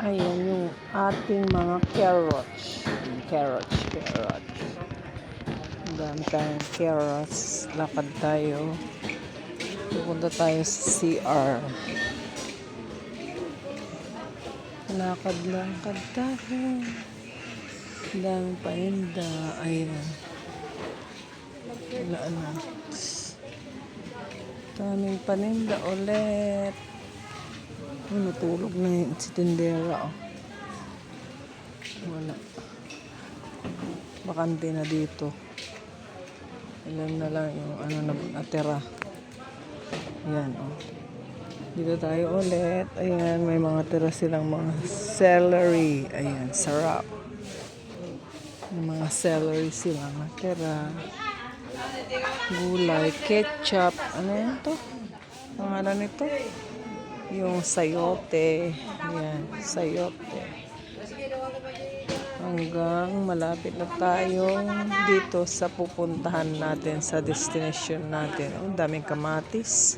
Ayan yung ating mga carrots. Carrots, carrots. Ang dami tayong carrots. Lakad tayo. Pupunta tayo sa CR. Lakad-lakad tayo. Ang daming paninda. Ayan. Wala na. Daming paninda ulit. Ay, natulog na yung si Tindera. Oh. Wala. Bakante na dito. Ilan na lang yung ano na natira. Ayan, oh. Dito tayo ulit. Ayan, may mga tira silang mga celery. Ayan, sarap. May mga celery silang natira. Gulay, ketchup. Ano yan to? Pangalan nito? Yung sayote. Ayan, sayote. Hanggang malapit na tayo dito sa pupuntahan natin sa destination natin. Ang daming kamatis.